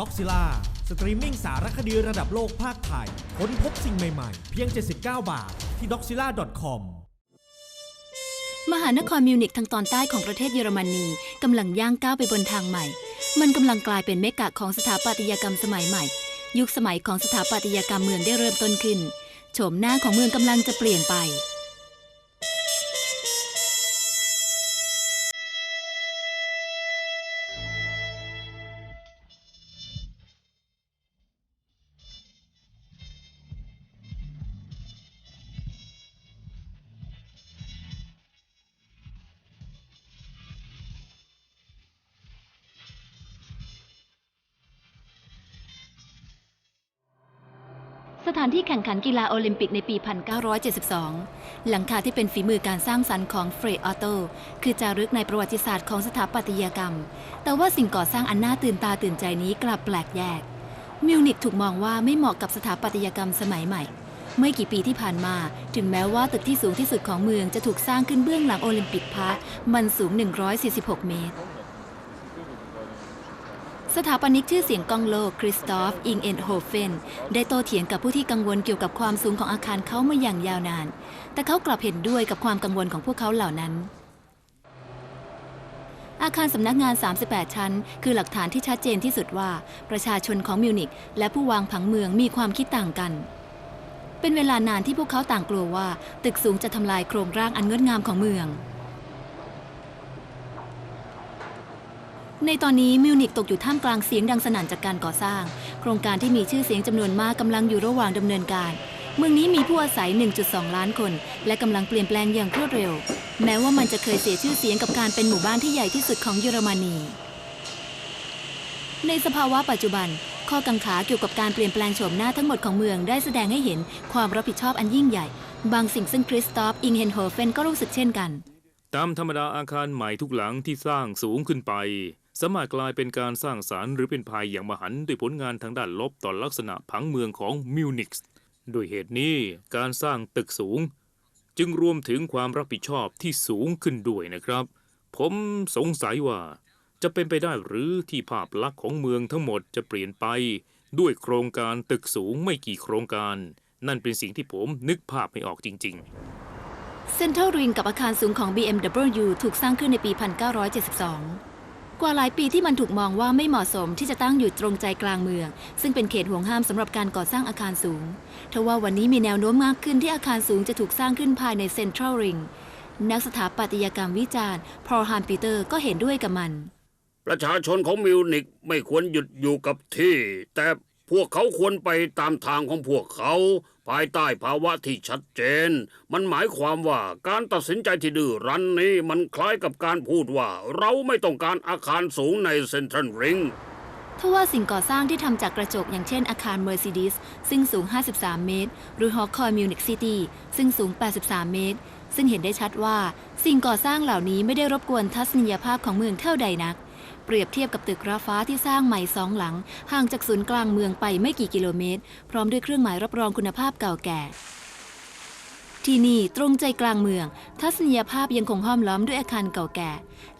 ด็อกซิล่าสตรีมมิ่งสารคดีระดับโลกภาคไทย ค้นพบสิ่งใหม่ๆ เพียง 79 บาท ที่ doxilla.com มหานครมิวนิกทางตอนใต้ของประเทศเยอรมนีกำลังย่างก้าวไปบนทางใหม่ มันกำลังกลายเป็นเมกะของสถาปัตยกรรมสมัยใหม่ ยุคสมัยของสถาปัตยกรรมเมืองได้เริ่มต้นขึ้นโฉมหน้าของเมืองกำลังจะเปลี่ยนไป แข่งขันกีฬาโอลิมปิกในปี 1972 หลังคาที่เป็นฝีมือการสร้างสรรค์ของเฟรดออโตคือจารึกในประวัติศาสตร์ของสถาปัตยกรรม แต่ว่าสิ่งก่อสร้างอันน่าตื่นตาตื่นใจนี้กลับแปลกแยก มิวนิกถูกมองว่าไม่เหมาะกับสถาปัตยกรรมสมัยใหม่เมื่อกี่ปีที่ผ่านมา ถึงแม้ว่าตึกที่สูงที่สุดของเมืองจะถูกสร้างขึ้นเบื้องหลังโอลิมปิกพาร์คมันสูง 146 เมตร สถาปนิกชื่อเสียงก้องโลกคริสตอฟ อิงเอ็นโฮเฟน ได้โต้เถียงกับผู้ที่กังวลเกี่ยวกับความสูงของอาคารเขามาอย่างยาวนาน แต่เขากลับเห็นด้วยกับความกังวลของพวกเขาเหล่านั้น อาคารสำนักงาน 38 ชั้น คือหลักฐานที่ชัดเจนที่สุดว่า ประชาชนของมิวนิกและผู้วางผังเมืองมีความคิดต่างกัน เป็นเวลานานที่พวกเขาต่างกลัวว่า ตึกสูงจะทำลายโครงร่างอันงดงามของเมือง ในตอนนี้มิวนิกตกอยู่ท่ามกลางเสียงดังสนั่นจากการก่อสร้าง โครงการที่มีชื่อเสียงจำนวนมากกำลังอยู่ระหว่างดำเนินการ เมืองนี้มีผู้อาศัย 1.2 ล้านคน และกำลังเปลี่ยนแปลงอย่างรวดเร็ว แม้ว่ามันจะเคยเสียชื่อเสียงกับการเป็นหมู่บ้านที่ใหญ่ที่สุดของเยอรมนี ในสภาวะปัจจุบัน ข้อกังขาเกี่ยวกับการเปลี่ยนแปลงโฉมหน้าทั้งหมดของเมืองได้แสดงให้เห็นความรับผิดชอบอันยิ่งใหญ่ บางสิ่งซึ่งคริสตอฟอิงเฮนโฮเฟนก็รู้สึกเช่นกัน ตามธรรมดาอาคารใหม่ทุกหลังที่สร้างสูงขึ้นไป สามารถกลายเป็นการสร้างสารรค์หรือเป็นภัยอย่างมหันต์ด้วยผลงานทางด้านลบต่อลักษณะผังเมืองของมิวนิกส์ด้วยเหตุนี้การสร้างตึกสูง จึงรวมถึงความรับผิดชอบที่สูงขึ้นด้วยนะครับ ผมสงสัยว่าจะเป็นไปได้หรือที่ภาพลักษณ์ของเมืองทั้งหมดจะเปลี่ยนไป ด้วยโครงการตึกสูงไม่กี่โครงการ นั่นเป็นสิ่งที่ผมนึกภาพไม่ออกจริง ๆ เซ็นทรัลริงกับอาคารสูงของ BMW ถูกสร้างขึ้นในปี 1972 กว่าหลายปีที่มันถูกมองว่าไม่เหมาะสมที่จะตั้งอยู่ตรงใจกลางเมือง ซึ่งเป็นเขตห่วงห้ามสำหรับการก่อสร้างอาคารสูงทว่าวันนี้มีแนวโน้มมากขึ้นที่อาคารสูงจะถูกสร้างขึ้นภายในเซ็นทรัลริงนักสถาปัตยกรรมวิจารณ์พอลฮานปีเตอร์ก็เห็นด้วยกับมัน ประชาชนของมิวนิกไม่ควรหยุดอยู่กับที่ แต่พวกเขาควรไปตามทางของพวกเขาายใต้ภาวะที่ชัดเจน มันหมายความว่าการตัดสินใจที่ดื้อรั้นนี้มันคล้ายกับการพูดว่า เราไม่ต้องการอาคารสูงในเซ็นทรัลริงทว่าสิ่งก่อสร้างที่ทำจากกระจกอย่างเช่นอาคาร Mercedes ซึ่งสูง 53 เมตร หรือหอคอยมิวนิกซิตี้ซึ่งสูง 83 เมตร ซึ่งเห็นได้ชัดว่า สิ่งก่อสร้างเหล่านี้ไม่ได้รบกวนทัศนียภาพของเมืองเท่าใดนัก ปรียบเทียบกับตึกราฟ้าที่สร้างใหม่สองหลัง ห่างจากศูนย์กลางเมืองไปไม่กี่กิโลเมตร พร้อมด้วยเครื่องหมายรับรองคุณภาพเก่าแก่ ที่นี่ตรงใจกลางเมือง ทัศนียภาพยังคงห้อมล้อมด้วยอาคารเก่าแก่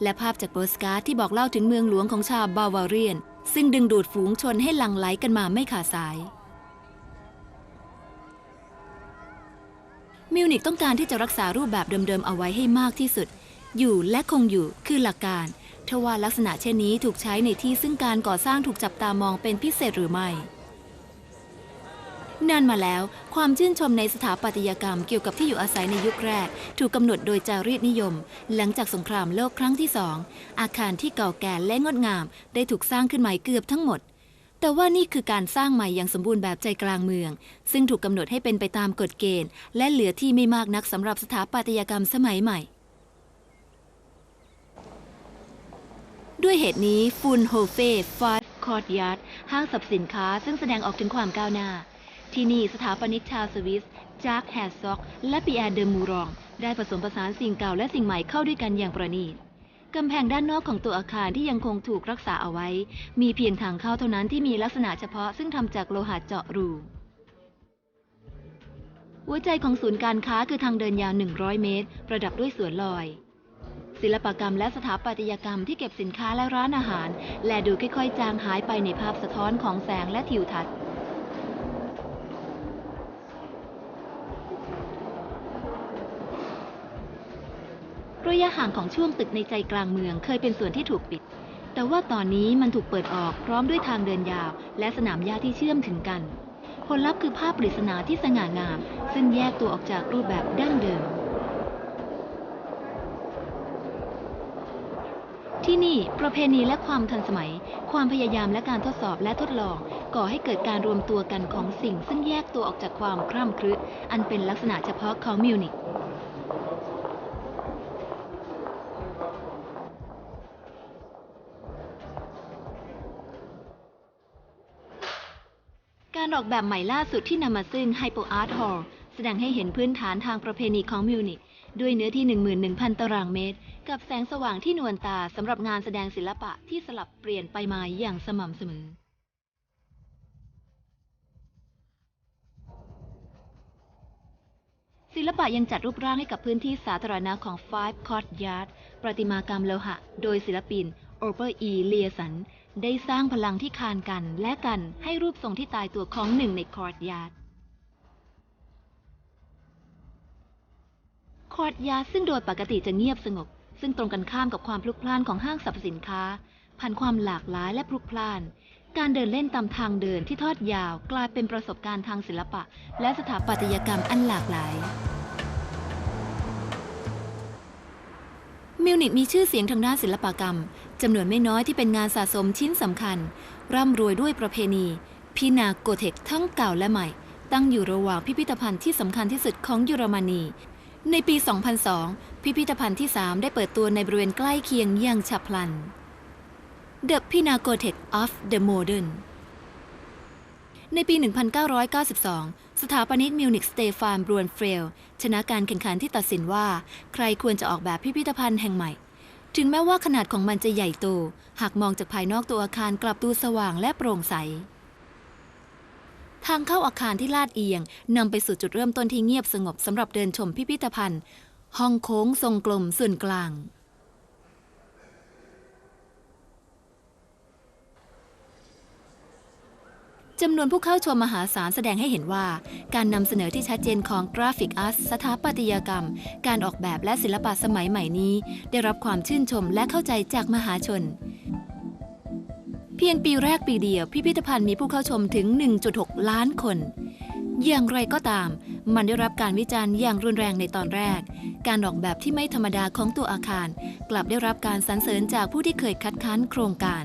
และภาพจากโปสการ์ดที่บอกเล่าถึงเมืองหลวงของชาวบาวาเรียน ซึ่งดึงดูดฝูงชนให้หลั่งไหลกันมาไม่ขาดสายมิวนิกต้องการที่จะรักษารูปแบบเดิมๆ เอาไว้ให้มากที่สุด อยู่และคงอยู่คือหลักการ ทว่าลักษณะเช่นนี้ถูกใช้ในที่ซึ่งการก่อสร้างถูกจับตามองเป็นพิเศษหรือไม่นานมาแล้วความชื่นชมในสถาปัตยกรรมเกี่ยวกับที่อยู่อาศัยในยุคแรก ถูกกำหนดโดยจารีตนิยม หลังจากสงครามโลกครั้งที่สองอาคารที่เก่าแก่และงดงาม ได้ถูกสร้างขึ้นใหม่เกือบทั้งหมด แต่ว่านี่คือการสร้างใหม่อย่างสมบูรณ์แบบใจกลางเมือง ซึ่งถูกกำหนดให้เป็นไปตามกฎเกณฑ์ และเหลือที่ไม่มากนักสำหรับสถาปัตยกรรมสมัยใหม่ ด้วยเหตุนี้ฟุนโฮเฟ่ฟาคอร์ดยาร์ดห้างสรรพสินค้าซึ่งแสดงออกถึงความก้าวหน้า ที่นี่สถาปนิกชาวสวิสจากแฮสซ็อก และปีแอร์เดอมูรอง ได้ผสมผสานสิ่งเก่าและสิ่งใหม่เข้าด้วยกันอย่างประณีตกำแพงด้านนอกของตัวอาคารที่ยังคงถูกรักษาเอาไว้ มีเพียงทางเข้าเท่านั้นที่มีลักษณะเฉพาะซึ่งทำจากโลหะเจาะรูหัวใจของศูนย์การค้าคือทางเดินยาว 100 เมตร ประดับด้วยสวนลอย ศิลปกรรมและสถาปัตยกรรมที่เก็บสินค้าและร้านอาหาร และดูค่อยๆ จางหายไปในภาพสะท้อนของแสงและทิวทัศน์ระยะห่างของช่วงตึกในใจกลางเมืองเคยเป็นส่วนที่ถูกปิด แต่ว่าตอนนี้มันถูกเปิดออกพร้อมด้วยทางเดินยาว และสนามหญ้าที่เชื่อมถึงกัน ผลลัพธ์คือภาพปริศนาที่สง่างาม ซึ่งแยกตัวออกจากรูปแบบดั้งเดิม ที่นี่ประเพณีและความทันสมัย ความพยายามและการทดสอบและทดลอง ก่อให้เกิดการรวมตัวกันของสิ่ง ซึ่งแยกตัวออกจากความคร่ำครึ อันเป็นลักษณะเฉพาะของมิวนิกการออกแบบใหม่ล่าสุดที่นำมาซึ่ง Hypo Art Hall แสดงให้เห็นพื้นฐานทางประเพณีของมิวนิกด้วยเนื้อที่ 11,000 ตารางเมตร กับแสงสว่างที่นวลตาสำหรับงานแสดงศิลปะที่สลับเปลี่ยนไปมาอย่างสม่ำเสมอ ศิลปะยังจัดรูปร่างให้กับพื้นที่สาธารณะของ Five Courtyard ประติมากรรมโลหะ โดยศิลปินโอเปอร์อีเลียสัน ได้สร้างพลังที่คานกันและกันให้รูปทรงที่ตายตัวของหนึ่งในคอร์ดยาร์ดคอร์ดยาซึ่งโดยปกติจะเงียบสงบ ซึ่งตรงกันข้ามกับความพลุกพล่านของห้างสรรพสินค้า ผ่านความหลากหลายและพลุกพล่าน การเดินเล่นตามทางเดินที่ทอดยาวกลายเป็นประสบการณ์ทางศิลปะ และสถาปัตยกรรมอันหลากหลาย มิวนิกมีชื่อเสียงทางด้านศิลปกรรมจำนวนไม่น้อยที่เป็นงานสะสมชิ้นสำคัญ ร่ำรวยด้วยประเพณีพีนาโกเทคทั้งเก่าและใหม่ ตั้งอยู่ระหว่างพิพิธภัณฑ์ที่สำคัญที่สุดของเยอรมนี ในปี 2002 พิพิธภัณฑ์ที่ 3 ได้เปิดตัวในบริเวณใกล้เคียงอย่างฉับพลัน The Pinakothek of the Modern ในปี 1992 สถาปนิกมิวนิกสเตฟานบรวนเฟลชนะการแข่งขันที่ตัดสินว่า ใครควรจะออกแบบพิพิธภัณฑ์แห่งใหม่ ถึงแม้ว่าขนาดของมันจะใหญ่โต หากมองจากภายนอกตัวอาคารกลับดูสว่างและโปร่งใส ทางเข้าอาคารที่ลาดเอียงนำไปสู่จุดเริ่มต้นที่เงียบสงบสำหรับเดินชมพิพิธภัณฑ์ ห้องโค้งทรงกลมส่วนกลาง จำนวนผู้เข้าชมมหาศาลแสดงให้เห็นว่า การนำเสนอที่ชัดเจนของกราฟิกอาร์ตสถาปัตยกรรม การออกแบบและศิลปะสมัยใหม่นี้ ได้รับความชื่นชมและเข้าใจจากมหาชน เพียงปีแรกปีเดียว พิพิธภัณฑ์มีผู้เข้าชมถึง 1.6 ล้านคน อย่างไรก็ตาม มันได้รับการวิจารณ์อย่างรุนแรงในตอนแรก การออกแบบที่ไม่ธรรมดาของตัวอาคาร กลับได้รับการสรรเสริญจากผู้ที่เคยคัดค้านโครงการ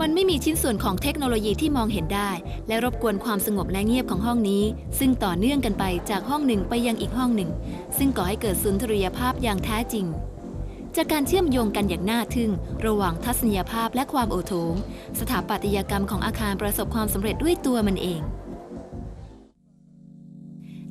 มันไม่มีชิ้นส่วนของเทคโนโลยีที่มองเห็นได้ และรบกวนความสงบและเงียบของห้องนี้ ซึ่งต่อเนื่องกันไปจากห้องหนึ่งไปยังอีกห้องหนึ่ง ซึ่งก่อให้เกิดสุนทรียภาพอย่างแท้จริง จากการเชื่อมโยงกันอย่างน่าทึ่ง ระหว่างทัศนียภาพและความโอโถง สถาปัตยกรรมของอาคารประสบความสำเร็จด้วยตัวมันเอง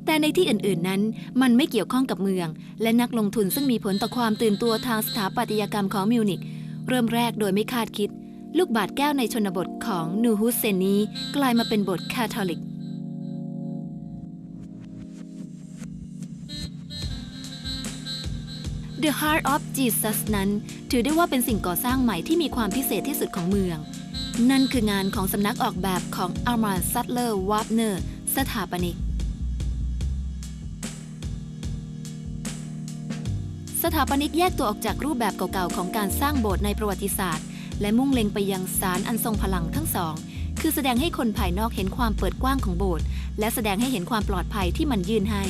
แต่ในที่อื่นๆนั้น มันไม่เกี่ยวข้องกับเมือง และนักลงทุนซึ่งมีผลต่อความตื่นตัวทางสถาปัตยกรรมของมิวนิกเริ่มแรกโดยไม่คาดคิด ลูกบาศก์แก้วในชนบทของนูฮุสเซนนี้กลายมาเป็นบสถ์คาทอลิก The Heart of Jesus นั้น ถือได้ว่าเป็นสิ่งก่อสร้างใหม่ที่มีความพิเศษที่สุดของเมือง นั่นคืองานของสำนักออกแบบของ Armand Sattler Wagner สถาปนิก สถาปนิกแยกตัวออกจากรูปแบบเก่าๆ ของการสร้างโบสถ์ในประวัติศาสตร์ และมุ่งเล็งไปยังสารอันทรงพลังทั้งสอง คือแสดงให้คนภายนอกเห็นความเปิดกว้างของโบสถ์และแสดงให้เห็นความปลอดภัยที่มันยื่นให้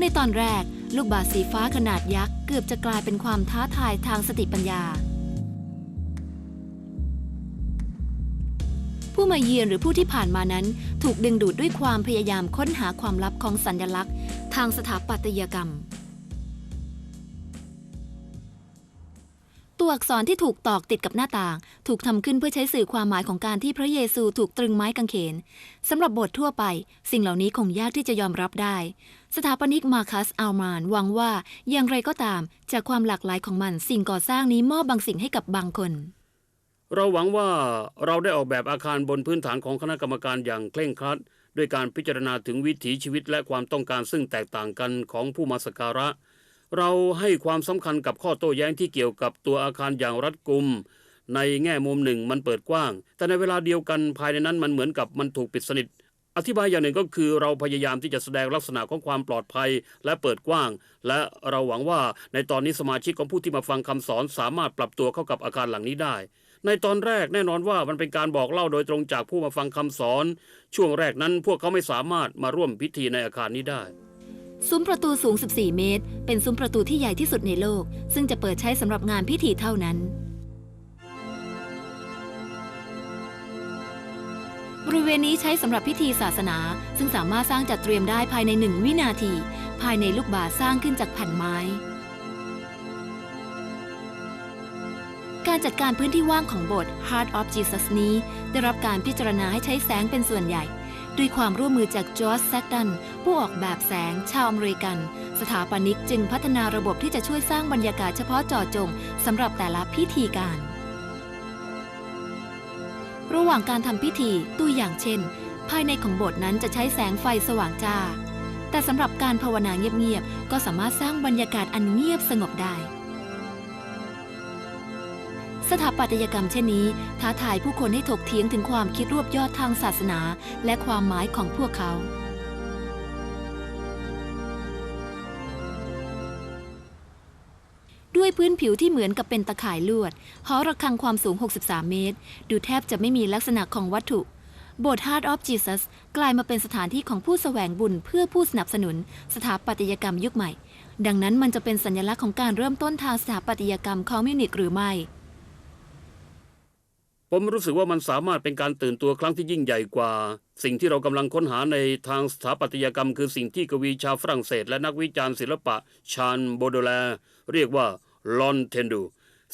ในตอนแรก ลูกบาศก์สีฟ้าขนาดยักษ์เกือบจะกลายเป็นความท้าทายทางสติปัญญา ผู้มาเยือนหรือผู้ที่ผ่านมานั้น ถูกดึงดูดด้วยความพยายามค้นหาความลับของสัญลักษณ์ ทางสถาปัตยกรรม ตัวอักษรที่ถูกตอกติดกับหน้าต่าง ถูกทำขึ้นเพื่อใช้สื่อความหมายของการที่พระเยซูถูกตรึงไม้กางเขนสำหรับบสถ์ทั่วไป สิ่งเหล่านี้คงยากที่จะยอมรับได้ สถาปนิกมาคัสอัลมานหวังว่าอย่างไรก็ตาม จากความหลากหลายของมันสิ่งก่อสร้างนี้มอบบางสิ่งให้กับบางคน เราหวังว่าเราได้ออกแบบอาคารบนพื้นฐานของคณะกรรมการอย่างเคร่งครัดด้วยการพิจารณาถึงวิถีชีวิตและความต้องการซึ่งแตกต่างกันของผู้มาสักการะ เราให้ความสำคัญกับข้อโต้แย้งที่เกี่ยวกับตัวอาคารอย่างรัดกุม ในแง่มุมหนึ่งมันเปิดกว้าง แต่ในเวลาเดียวกันภายในนั้นมันเหมือนกับมันถูกปิดสนิท อธิบายอย่างหนึ่งก็คือเราพยายามที่จะแสดงลักษณะของความปลอดภัยและเปิดกว้าง และเราหวังว่าในตอนนี้สมาชิกของผู้ที่มาฟังคำสอนสามารถปรับตัวเข้ากับอาคารหลังนี้ได้ในตอนแรกแน่นอนว่ามันเป็นการบอกเล่าโดยตรงจากผู้มาฟังคำสอน ช่วงแรกนั้นพวกเขาไม่สามารถมาร่วมพิธีในอาคารนี้ได้ ซุ้มประตูสูง 14 เมตร เป็นซุ้มประตูที่ใหญ่ที่สุดในโลก ซึ่งจะเปิดใช้สำหรับงานพิธีเท่านั้น บริเวณนี้ใช้สำหรับพิธีศาสนา ซึ่งสามารถสร้างจัดเตรียมได้ภายในหนึ่งวินาที ภายในลูกบาศก์สร้างขึ้นจากแผ่นไม้ การจัดการพื้นที่ว่างของโบสถ์ Heart of Jesus นี้ ได้รับการพิจารณาให้ใช้แสงเป็นส่วนใหญ่ ด้วยความร่วมมือจากจอร์จแซกดัน ผู้ออกแบบแสงชาวอเมริกัน สถาปนิกจึงพัฒนาระบบที่จะช่วยสร้างบรรยากาศเฉพาะเจาะจงสำหรับแต่ละพิธีการ ระหว่างการทำพิธีตัวอย่างเช่น ภายในของโบสถ์นั้นจะใช้แสงไฟสว่างจ้า แต่สำหรับการภาวนาเงียบๆก็สามารถสร้างบรรยากาศอันเงียบสงบได้ ถาปัตยกรรมเช่นนี้ ท้าทายผู้คนให้ถกเถียงถึงความคิดรวบยอดทางศาสนา และความหมายของพวกเขาด้วยพื้นผิวที่เหมือนกับเป็นตะข่ายลวด หอระฆังความสูง 63 เมตร ดูแทบจะไม่มีลักษณะของวัตถุ โบสถ์ Heart of Jesus กลายมาเป็นสถานที่ของผู้แสวงบุญเพื่อผู้สนับสนุน สถาปัตยกรรมยุคใหม่ ดังนั้นมันจะเป็นสัญลักษณ์ของการเริ่มต้นทางสถาปัตยกรรมของมิวนิกหรือไม่ ผมรู้สึกว่ามันสามารถเป็นการตื่นตัวครั้งที่ยิ่งใหญ่กว่า สิ่งที่เรากำลังค้นหาในทางสถาปัตยกรรม คือสิ่งที่กวีชาวฝรั่งเศส และนักวิจารณ์ศิลปะ ชานโบโดแล เรียกว่าลอนเทนดู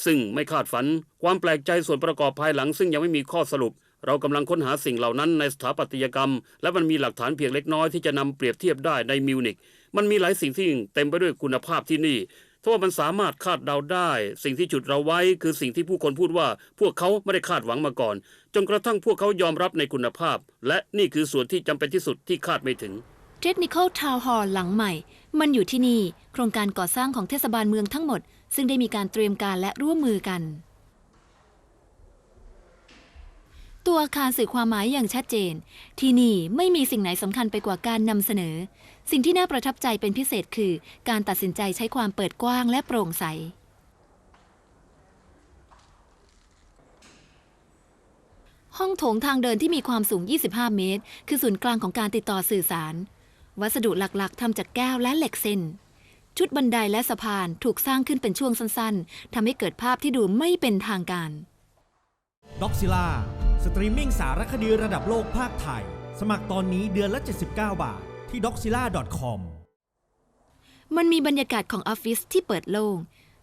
ซึ่งไม่คาดฝันความแปลกใจส่วนประกอบภายหลัง ซึ่งยังไม่มีข้อสรุป เรากำลังค้นหาสิ่งเหล่านั้นในสถาปัตยกรรม และมันมีหลักฐานเพียงเล็กน้อยที่จะนำเปรียบเทียบได้ในมิวนิกมันมีหลายสิ่งที่เต็มไปด้วยคุณภาพที่นี่ ถ้าว่ามันสามารถคาดเดาได้ สิ่งที่จุดเราไว้คือสิ่งที่ผู้คนพูดว่า พวกเขาไม่ได้คาดหวังมาก่อน จนกระทั่งพวกเขายอมรับในคุณภาพ และนี่คือส่วนที่จำเป็นที่สุดที่คาดไม่ถึง Technical Town Hall หลังใหม่ มันอยู่ที่นี่ โครงการก่อสร้างของเทศบาลเมืองทั้งหมด ซึ่งได้มีการเตรียมการและร่วมมือกัน ตัวอาคารสื่อความหมายอย่างชัดเจน ที่นี่ไม่มีสิ่งไหนสำคัญไปกว่าการนำเสนอ สิ่งที่น่าประทับใจเป็นพิเศษคือ การตัดสินใจใช้ความเปิดกว้างและโปร่งใส ห้องโถงทางเดินที่มีความสูง 25 เมตร คือศูนย์กลางของการติดต่อสื่อสาร วัสดุหลักๆทำจากแก้วและเหล็กเส้น ชุดบันไดและสะพานถูกสร้างขึ้นเป็นช่วงสั้นๆทำให้เกิดภาพที่ดูไม่เป็นทางการด็อกซิล่าสตรีมมิ่งสารคดีระดับโลกภาคไทย สมัครตอนนี้เดือนละ 79 บาท ที่ doxilla.com มันมีบรรยากาศของออฟฟิศที่เปิดโล่ง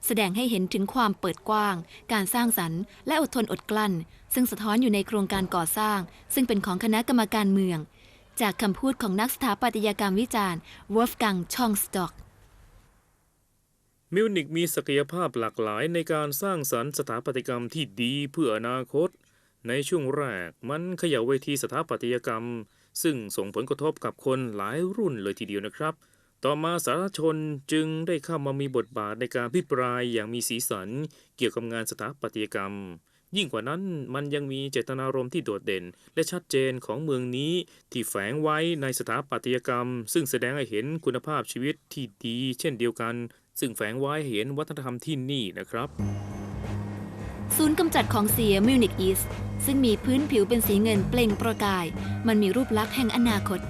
แสดงให้เห็นถึงความเปิดกว้าง การสร้างสรรค์ และอดทนอดกลั้น ซึ่งสะท้อนอยู่ในโครงการก่อสร้าง ซึ่งเป็นของคณะกรรมการเมือง จากคำพูดของนักสถาปัตยกรรมวิจารณ์วอล์ฟกังชองสต็อกมิวนิกมีศักยภาพหลากหลายในการสร้างสรรค์สถาปัตยกรรมที่ดีเพื่ออนาคต ในช่วงแรกมันเขย่าเวทีสถาปัตยกรรม ซึ่งส่งผลกระทบกับคนหลายรุ่นเลยทีเดียวนะครับ ต่อมาสาธารณชนจึงได้เข้ามามีบทบาทในการพิปรายอย่างมีสีสัน เกี่ยวกับงานสถาปัตยกรรม ยิ่งกว่านั้นมันยังมีเจตนารมณ์ที่โดดเด่น และชัดเจนของเมืองนี้ที่แฝงไว้ในสถาปัตยกรรม ซึ่งแสดงให้เห็นคุณภาพชีวิตที่ดี เช่นเดียวกัน ซึ่งแฝงไว้เห็นวัฒนธรรมที่นี่นะครับ ศูนย์กำจัดของเสียมิวนิกอีสซึ่งมีพื้นผิวเป็นสีเงินเปล่งประกาย มันมีรูปลักษณ์แห่งอนาคต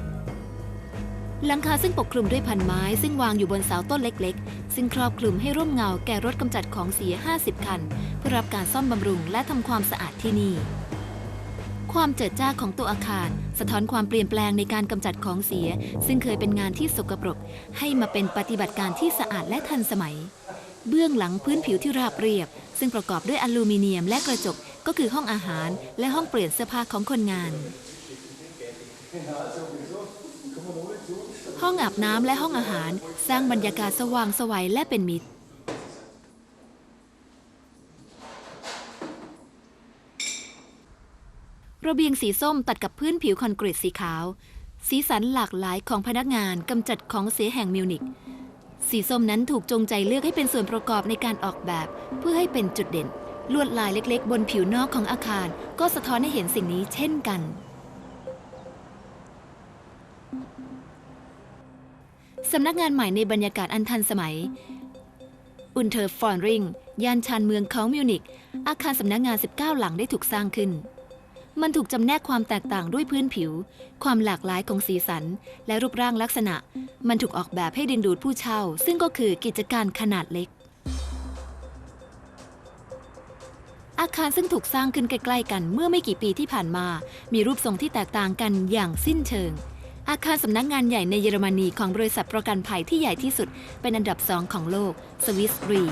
หลังคาซึ่งปกคลุมด้วยพันไม้ซึ่งวางอยู่บนเสาต้นเล็กๆ ซึ่งครอบคลุมให้ร่มเงาแก่รถกำจัดของเสีย 50 คัน เพื่อรับการซ่อมบำรุงและทำความสะอาดที่นี่ ความเจิดจ้าของตัวอาคาร สะท้อนความเปลี่ยนแปลงในการกำจัดของเสีย ซึ่งเคยเป็นงานที่สกปรก ให้มาเป็นปฏิบัติการที่สะอาดและทันสมัย เบื้องหลังพื้นผิวที่ราบเรียบ ซึ่งประกอบด้วยอลูมิเนียมและกระจกก็คือห้องอาหารและห้องเปลี่ยนเสื้อผ้าของคนงาน ห้องอาบน้ำและห้องอาหาร สร้างบรรยากาศสว่างสวัยและเป็นมิตรระเบียงสีส้มตัดกับพื้นผิวคอนกรีตสีขาว สีสันหลากหลายของพนักงานกำจัดของเสียแห่งมิวนิก สีส้มนั้นถูกจงใจเลือกให้เป็นส่วนประกอบในการออกแบบ เพื่อให้เป็นจุดเด่น ลวดลายเล็กๆ บนผิวนอกของอาคาร ก็สะท้อนให้เห็นสิ่งนี้เช่นกัน สำนักงานใหม่ในบรรยากาศอันทันสมัย อุนเทอร์ฟอนริงย่านชานเมืองของมิวนิกอาคารสำนักงาน 19 หลังได้ถูกสร้างขึ้น มันถูกจำแนกความแตกต่างด้วยพื้นผิว ความหลากหลายของสีสัน และรูปร่างลักษณะ มันถูกออกแบบให้ดึงดูดผู้เช่า ซึ่งก็คือกิจการขนาดเล็ก อาคารซึ่งถูกสร้างขึ้นใกล้ๆกันเมื่อไม่กี่ปีที่ผ่านมา มีรูปทรงที่แตกต่างกันอย่างสิ้นเชิง อาคารสำนักงานใหญ่ในเยอรมนีของบริษัทประกันภัยที่ใหญ่ที่สุด เป็นอันดับสองของโลกสวิสรี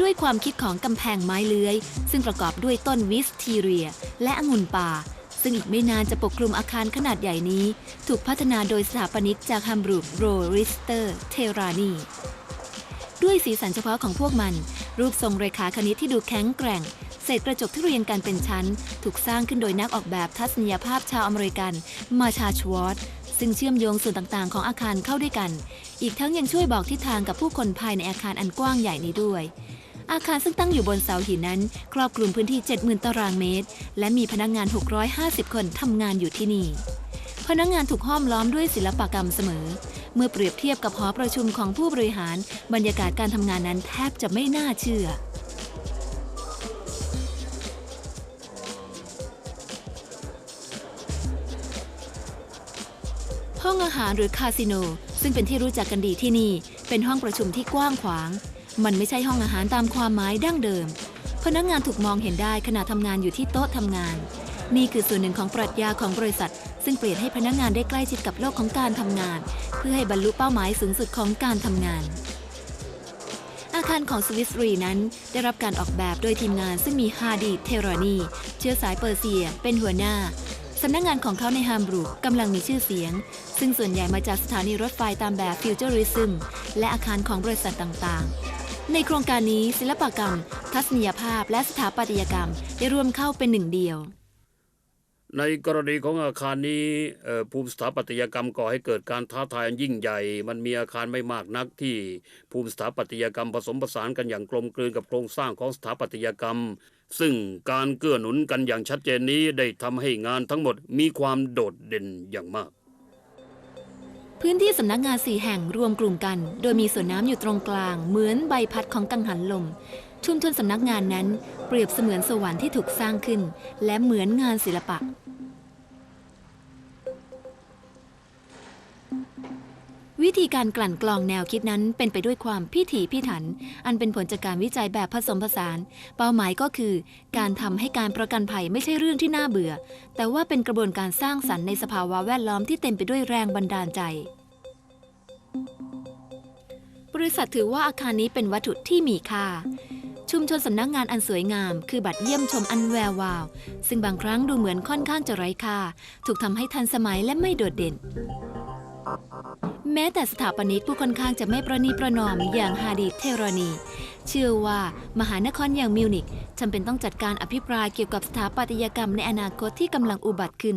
ด้วยความคิดของกำแพงไม้เลื้อย ซึ่งประกอบด้วยต้นวิสทีเรีย และองุ่นป่า ซึ่งอีกไม่นานจะปกคลุมอาคารขนาดใหญ่นี้ ถูกพัฒนาโดยสถาปนิกจากฮัมบรูกโรริสเตอร์เทรานีด้วยสีสันเฉพาะของพวกมัน รูปทรงเรขาคณิตที่ดูแข็งแกร่ง เศษกระจกที่เรียงกันเป็นชั้น ถูกสร้างขึ้นโดยนักออกแบบทัศนียภาพชาวอเมริกัน มาชาชวอตซึ่งเชื่อมโยงส่วนต่างๆ ของอาคารเข้าด้วยกัน อีกทั้งยังช่วยบอกทิศทางกับผู้คนภายในอาคารอันกว้างใหญ่นี้ด้วย อาคารซึ่งตั้งอยู่บนเสาหินนั้น ครอบคลุมพื้นที่ 70,000 ตารางเมตร และมีพนักงาน 650 คนทำงานอยู่ที่นี่ พนักงานถูกห้อมล้อมด้วยศิลปกรรมเสมอ เมื่อเปรียบเทียบกับหอประชุมของผู้บริหาร บรรยากาศการทำงานนั้นแทบจะไม่น่าเชื่อห้องอาหารหรือคาสิโน ซึ่งเป็นที่รู้จักกันดีที่นี่ เป็นห้องประชุมที่กว้างขวาง มันไม่ใช่ห้องอาหารตามความหมายดั้งเดิม พนักงานถูกมองเห็นได้ขณะทำงานอยู่ที่โต๊ะทำงาน นี่คือส่วนหนึ่งของปรัชญาของบริษัท ซึ่งเปลี่ยนให้พนักงานได้ใกล้ชิดกับโลกของการทำงาน เพื่อให้บรรลุเป้าหมายสูงสุดของการทำงาน อาคารของสวิสรีนั้นได้รับการออกแบบโดยทีมงานซึ่งมีฮาดีเทรานีเชื้อสายเปอร์เซีย เป็นหัวหน้าสำนักงานของเขาในฮัมบูรูกกำลังมีชื่อเสียง ซึ่งส่วนใหญ่มาจากสถานีรถไฟตามแบบฟิวเจอริซึมและอาคารของบริษัทต่างๆ ในโครงการนี้ศิลปกรรม ทัศนียภาพและสถาปัตยกรรมได้รวมเข้าเป็นหนึ่งเดียว ในกรณีของอาคารนี้เอ่อภูมิสถาปัตยกรรมก่อให้เกิดการท้าทายอันยิ่งใหญ่ มันมีอาคารไม่มากนักที่ภูมิสถาปัตยกรรมผสมผสานกันอย่างกลมกลืนกับโครงสร้างของสถาปัตยกรรม ซึ่งการเกื้อหนุนกันอย่างชัดเจนนี้ได้ทำให้งานทั้งหมดมีความโดดเด่นอย่างมาก พื้นที่สำนักงานสี่แห่งรวมกลุ่มกัน โดยมีสวนน้ำอยู่ตรงกลาง เหมือนใบพัดของกังหันลม ชุมชนสำนักงานนั้น เปรียบเสมือนสวรรค์ที่ถูกสร้างขึ้น และเหมือนงานศิลปะ วิธีการกลั่นกรองแนวคิดนั้นเป็นไปด้วยความพิถีพิถัน อันเป็นผลจากการวิจัยแบบผสมผสาน เป้าหมายก็คือ การทำให้การประกันภัยไม่ใช่เรื่องที่น่าเบื่อ แต่ว่าเป็นกระบวนการสร้างสรรค์ในสภาวะแวดล้อมที่เต็มไปด้วยแรงบันดาลใจ บริษัทถือว่าอาคารนี้เป็นวัตถุที่มีค่าชุมชนสำนักงานอันสวยงาม คือบัตรเยี่ยมชมอันแวววาว ซึ่งบางครั้งดูเหมือนค่อนข้างจะไร้ค่า ถูกทำให้ทันสมัยและไม่โดดเด่น แม้แต่สถาปนิกผู้ค่อนข้างจะไม่ประนีประนอมอย่างฮาดิเทรนี เชื่อว่ามหานครอย่างมิวนิกจำเป็นต้องจัดการอภิปรายเกี่ยวกับสถาปัตยกรรมในอนาคตที่กำลังอุบัติขึ้น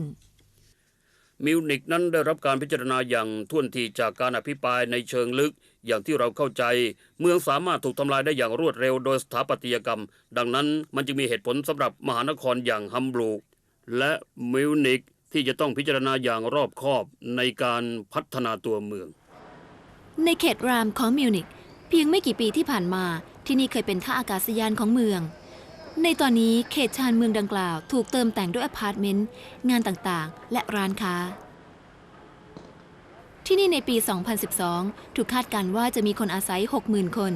มิวนิกนั้นได้รับการพิจารณาอย่างท่วนทีจากการอภิปรายในเชิงลึกอย่างที่เราเข้าใจ เมืองสามารถถูกทำลายได้อย่างรวดเร็วโดยสถาปัตยกรรม ดังนั้นมันจึงมีเหตุผลสำหรับมหานครอย่างฮัมบูรูกและมิวนิก ที่จะต้องพิจารณาอย่างรอบคอบในการพัฒนาตัวเมือง ในเขตรามของมิวนิกเพียงไม่กี่ปีที่ผ่านมาที่นี่เคยเป็นท่าอากาศยานของเมือง ในตอนนี้เขตชานเมืองดังกล่าว ถูกเติมแต่งด้วยอพาร์ตเมนต์งานต่างๆ และร้านค้า ที่นี่ในปี 2012 ถูกคาดการณ์ว่าจะมีคนอาศัย 60,000 คน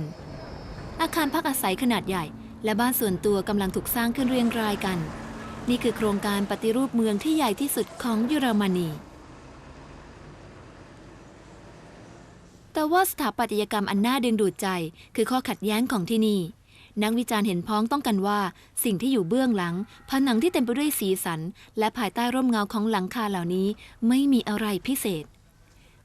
อาคารพักอาศัยขนาดใหญ่ และบ้านส่วนตัวกำลังถูกสร้างขึ้นเรียงรายกัน นี่คือโครงการปฏิรูปเมืองที่ใหญ่ที่สุดของเยอรมนี แต่ว่าสถาปัตยกรรมอันน่าดึงดูดใจ คือข้อขัดแย้งของที่นี่ นักวิจารณ์เห็นพ้องต้องกันว่า สิ่งที่อยู่เบื้องหลัง ผนังที่เต็มไปด้วยสีสัน และภายใต้ร่มเงาของหลังคาเหล่านี้ไม่มีอะไรพิเศษ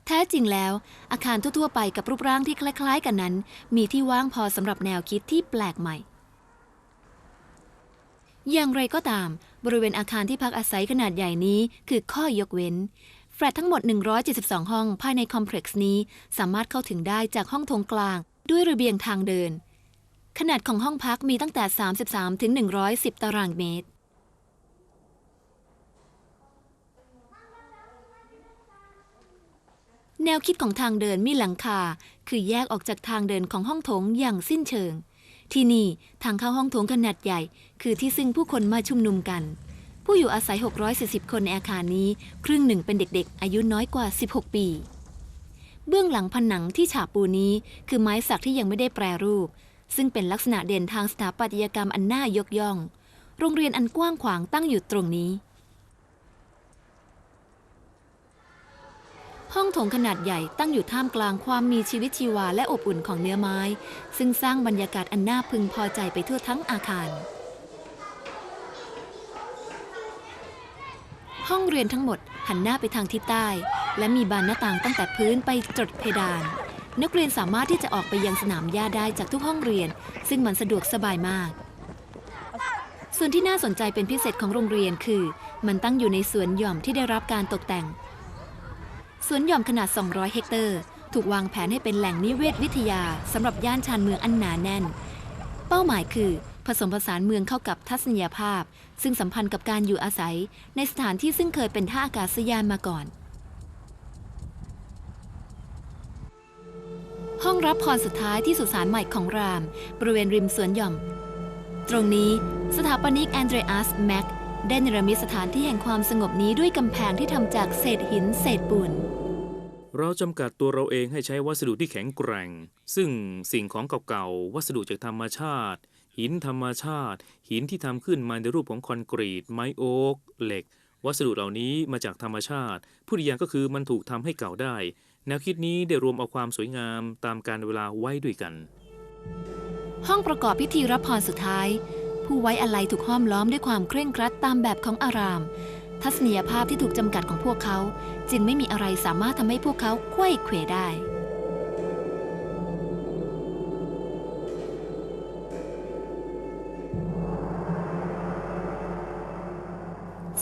แท้จริงแล้ว อาคารทั่วๆไปกับรูปร่างที่คล้าย ๆ กันนั้น มีที่ว่างพอสำหรับแนวคิดที่แปลกใหม่ อย่างไรก็ตาม บริเวณอาคารที่พักอาศัยขนาดใหญ่นี้ คือข้อยกเว้น แฟลตทั้งหมด 172 ห้องภายในคอมเพล็กซ์นี้ สามารถเข้าถึงได้จากห้องโถงกลาง ด้วยระเบียงทางเดิน ขนาดของห้องพักมีตั้งแต่ 33 ถึง 110 ตารางเมตรแนวคิดของทางเดินมีหลังคา คือแยกออกจากทางเดินของห้องโถงอย่างสิ้นเชิง ที่นี่ทางเข้าห้องโถงขนาดใหญ่ คือที่ซึ่งผู้คนมาชุมนุมกัน ผู้อยู่อาศัย 640 คนในอาคารนี้ ครึ่งหนึ่งเป็นเด็กๆ อายุน้อยกว่า 16 ปี เบื้องหลังผนังที่ฉาบปูนี้ คือไม้สักที่ยังไม่ได้แปรรูป ซึ่งเป็นลักษณะเด่นทางสถาปัตยกรรมอันน่ายกย่อง โรงเรียนอันกว้างขวางตั้งอยู่ตรงนี้ ห้องโถงขนาดใหญ่ตั้งอยู่ท่ามกลางความมีชีวิตชีวาและอบอุ่นของเนื้อไม้ ซึ่งสร้างบรรยากาศอันน่าพึงพอใจไปทั่วทั้งอาคาร ห้องเรียนทั้งหมดหันหน้าไปทางทิศใต้ และมีบานหน้าต่างตั้งแต่พื้นไปจดเพดาน นักเรียนสามารถที่จะออกไปยังสนามหญ้าได้จากทุกห้องเรียน ซึ่งมันสะดวกสบายมาก ส่วนที่น่าสนใจเป็นพิเศษของโรงเรียนคือ มันตั้งอยู่ในสวนหย่อมที่ได้รับการตกแต่ง สวนหย่อมขนาด 200 เฮกเตอร์ ถูกวางแผนให้เป็นแหล่งนิเวศวิทยาสำหรับย่านชานเมืองอันหนาแน่น เป้าหมายคือ ผสมผสานเมืองเข้ากับทัศนียภาพ ซึ่งสัมพันธ์กับการอยู่อาศัย ในสถานที่ซึ่งเคยเป็นท่าอากาศยานมาก่อน ห้องรับพรสุดท้ายที่สุสานใหม่ของราม บริเวณริมสวนหย่อม ตรงนี้สถาปนิกแอนเดรอัสแม็ก ได้เนรมิตสถานที่แห่งความสงบนี้ด้วยกำแพงที่ทำจากเศษหินเศษปูน เราจำกัดตัวเราเองให้ใช้วัสดุที่แข็งแกร่ง ซึ่งสิ่งของเก่าๆ วัสดุจากธรรมชาติ หินธรรมชาติ หินที่ทำขึ้นมาในรูปของคอนกรีต ไม้โอ๊กเหล็ก วัสดุเหล่านี้มาจากธรรมชาติ ผู้ดีอย่างก็คือมันถูกทำให้เก่าได้ แนวคิดนี้ได้รวมเอาความสวยงามตามการเวลาไว้ด้วยกัน ห้องประกอบพิธีรับพรสุดท้าย ผู้ไว้อาลัยถูกห้อมล้อมด้วยความเคร่งครัดตามแบบของอาราม ทัศนียภาพที่ถูกจำกัดของพวกเขา จึงไม่มีอะไรสามารถทำให้พวกเขาไขว้เขวได้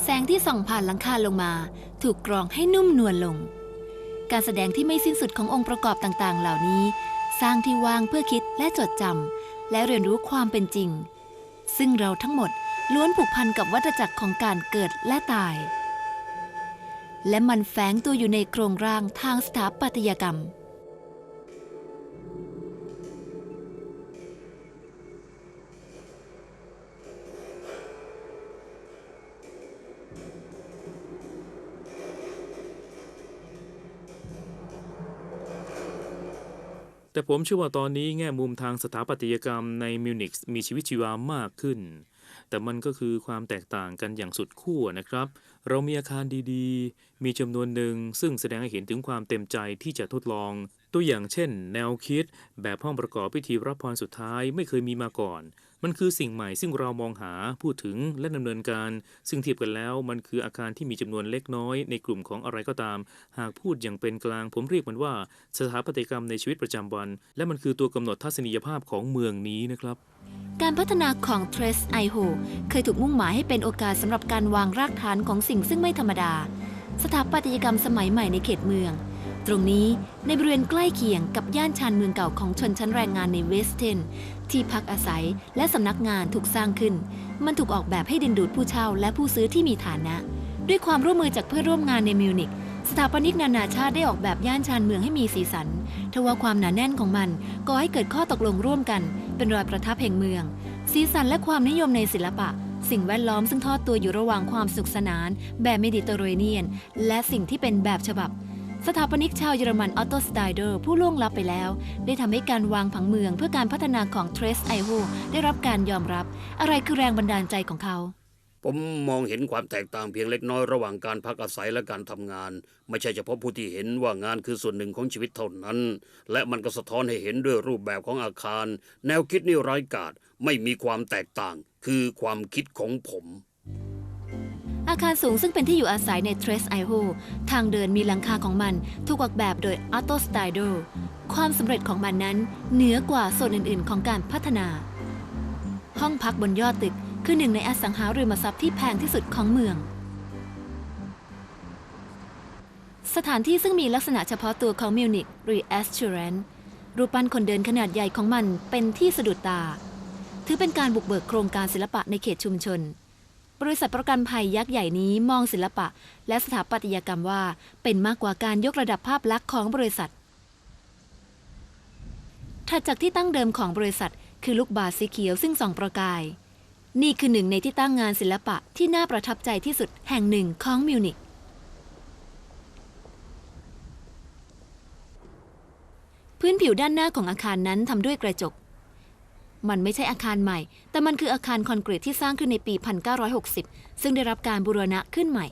แสงที่ส่องผ่านหลังคาลงมา ถูกกรองให้นุ่มนวลลง การแสดงที่ไม่สิ้นสุดขององค์ประกอบต่างๆ เหล่านี้ สร้างที่ว่างเพื่อคิดและจดจำและเรียนรู้ความเป็นจริง ซึ่งเราทั้งหมดล้วนผูกพันกับวัฏจักรของการเกิดและตาย และมันแฝงตัวอยู่ในโครงร่างทางสถาปัตยกรรม แต่ผมเชื่อว่าตอนนี้แง่มุมทางสถาปัตยกรรมในมิวนิกส์มีชีวิตชีวามากขึ้น แต่มันก็คือความแตกต่างกันอย่างสุดขั้วนะครับ เรามีอาคารดีๆ มีจำนวนหนึ่งซึ่งแสดงให้เห็นถึงความเต็มใจที่จะทดลอง ตัวอย่างเช่น แนวคิด แบบห้องประกอบพิธีรับพรสุดท้ายไม่เคยมีมาก่อนมันคือสิ่งใหม่ซึ่งเรามองหาพูดถึงและดำเนินการ ซึ่งเทียบกันแล้ว มันคืออาคารที่มีจำนวนเล็กน้อยในกลุ่มของอะไรก็ตาม หากพูดอย่างเป็นกลาง ผมเรียกมันว่าสถาปัตยกรรมในชีวิตประจำวัน และมันคือตัวกำหนดทัศนียภาพของเมืองนี้นะครับการพัฒนาของ Trace i h o เคยถูกมุ่งหมายให้เป็นโอกาสสำหรับการวางรากฐานของสิ่งซึ่งไม่ธรรมดา สถาปัตยกรรมสมัยใหม่ในเขตเมือง ตรงนี้ในบริเวณใกล้เคียงกับย่านชานเมืองเก่าของชนชั้นแรงงานในเวสเทน ที่พักอาศัยและสำนักงานถูกสร้างขึ้น มันถูกออกแบบให้ดึงดูดผู้เช่าและผู้ซื้อที่มีฐานะ ด้วยความร่วมมือจากเพื่อนร่วมงานในมิวนิกสถาปนิกนานาชาติได้ออกแบบย่านชานเมืองให้มีสีสันทว่าความหนาแน่นของมันก่อให้เกิดข้อตกลงร่วมกัน เป็นรอยประทับแห่งเมือง สีสันและความนิยมในศิลปะ สิ่งแวดล้อมซึ่งทอดตัวอยู่ระหว่างความสุขสนาน แบบเมดิเตอร์เรเนียน และสิ่งที่เป็นแบบฉบับ สถาปนิกชาวเยอรมันออตโตสไตเดอร์ผู้ล่วงลับไปแล้ว ได้ทำให้การวางผังเมืองเพื่อการพัฒนาของเทรสไอโฮได้รับการยอมรับ อะไรคือแรงบันดาลใจของเขา ผมมองเห็นความแตกต่างเพียงเล็กน้อยระหว่างการพักอาศัยและการทำงาน ไม่ใช่เฉพาะผู้ที่เห็นว่างานคือส่วนหนึ่งของชีวิตเท่านั้น และมันก็สะท้อนให้เห็นด้วยรูปแบบของอาคาร แนวคิดนี่ร้ายกาจไม่มีความแตกต่าง คือความคิดของผม อาคารสูงซึ่งเป็นที่อยู่อาศัยในเทรสไอโฮทางเดินมีหลังคาของมันถูกออกแบบโดยอ t โตสไตเดความสำเร็จของมันนั้นเหนือกว่าส่วนอื่นๆ ของการพัฒนา ห้องพักบนยอดตึกคือหนึ่งในอสังหาริมทรัพย์ที่แพงที่สุดของเมือง สถานที่ซึ่งมีลักษณะเฉพาะตัวของมิวนิกหรือแอสชูเรนรูปปั้นคนเดินขนาดใหญ่ของมันเป็นที่สะดุดตา ถือเป็นการบุกเบิกโครงการศิลปะในเขตชุมชน บริษัทประกันภัยยักษ์ใหญ่นี้มองศิลปะ และสถาปัตยกรรมว่าเป็นมากกว่าการยกระดับภาพลักษณ์ของบริษัท ถัดจากที่ตั้งเดิมของบริษัท คือลูกบาศก์สีเขียวซึ่งส่องประกาย นี่คือหนึ่งในที่ตั้งงานศิลปะที่น่าประทับใจที่สุดแห่งหนึ่งของมิวนิกพื้นผิวด้านหน้าของอาคารนั้นทำด้วยกระจก มันไม่ใช่อาคารใหม่ แต่มันคืออาคารคอนกรีตที่สร้างขึ้นในปี 1960 ซึ่งได้รับการบูรณะขึ้นใหม่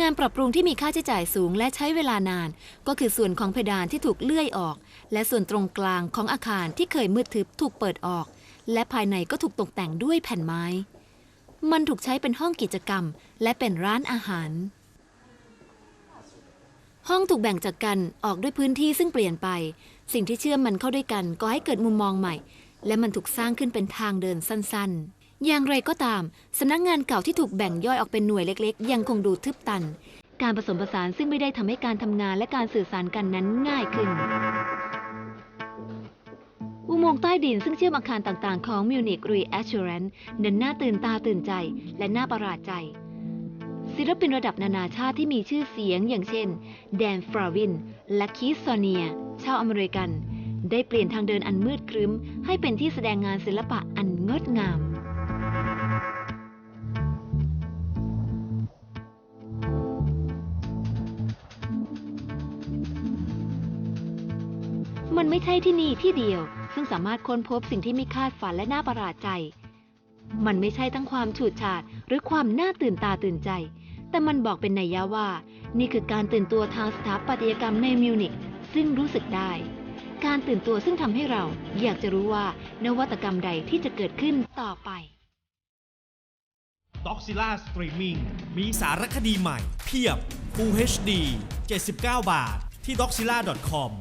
งานปรับปรุงที่มีค่าใช้จ่ายสูงและใช้เวลานาน ก็คือส่วนของเพดานที่ถูกเลื่อยออก และส่วนตรงกลางของอาคารที่เคยมืดทึบถูกเปิดออก และภายในก็ถูกตกแต่งด้วยแผ่นไม้ มันถูกใช้เป็นห้องกิจกรรม และเป็นร้านอาหาร ห้องถูกแบ่งจากกันออกด้วยพื้นที่ซึ่งเปลี่ยนไป สิ่งที่เชื่อมมันเข้าด้วยกันก็ให้เกิดมุมมองใหม่ และมันถูกสร้างขึ้นเป็นทางเดินสั้นๆ อย่างไรก็ตามสำนักงานเก่าที่ถูกแบ่งย่อยออกเป็นหน่วยเล็กๆ ยังคงดูทึบตัน การผสมผสานซึ่งไม่ได้ทำให้การทำงานและการสื่อสารกันนั้นง่ายขึ้น อุโมงค์ใต้ดินซึ่งเชื่อมอาคารต่างๆ ของมิวนิกรีแอชชูเรนนั้นน่าตื่นตาตื่นใจ และน่าประหลาดใจ ศิลปินระดับนานาชาติที่มีชื่อเสียงอย่างเช่น แดนฟราวิน และคีสโซเนีย ชาวอเมริกัน ได้เปลี่ยนทางเดินอันมืดครึ้ม ให้เป็นที่แสดงงานศิลปะอันงดงามมันไม่ใช่ที่นี่ที่เดียว ซึ่งสามารถค้นพบสิ่งที่ไม่คาดฝันและน่าประหลาดใจ มันไม่ใช่ทั้งความฉูดฉาดหรือความน่าตื่นตาตื่นใจ แต่มันบอกเป็นนัยยะว่า นี่คือการตื่นตัวทางสถาปัตยกรรมในมิวนิกซึ่งรู้สึกได้ การตื่นตัวซึ่งทำให้เราอยากจะรู้ว่านวัตกรรมใดที่จะเกิดขึ้นต่อไป d o c i l l a Streaming มีสารคดีใหม่ เพียบ Full HD 79 บาท ที่ doxilla.com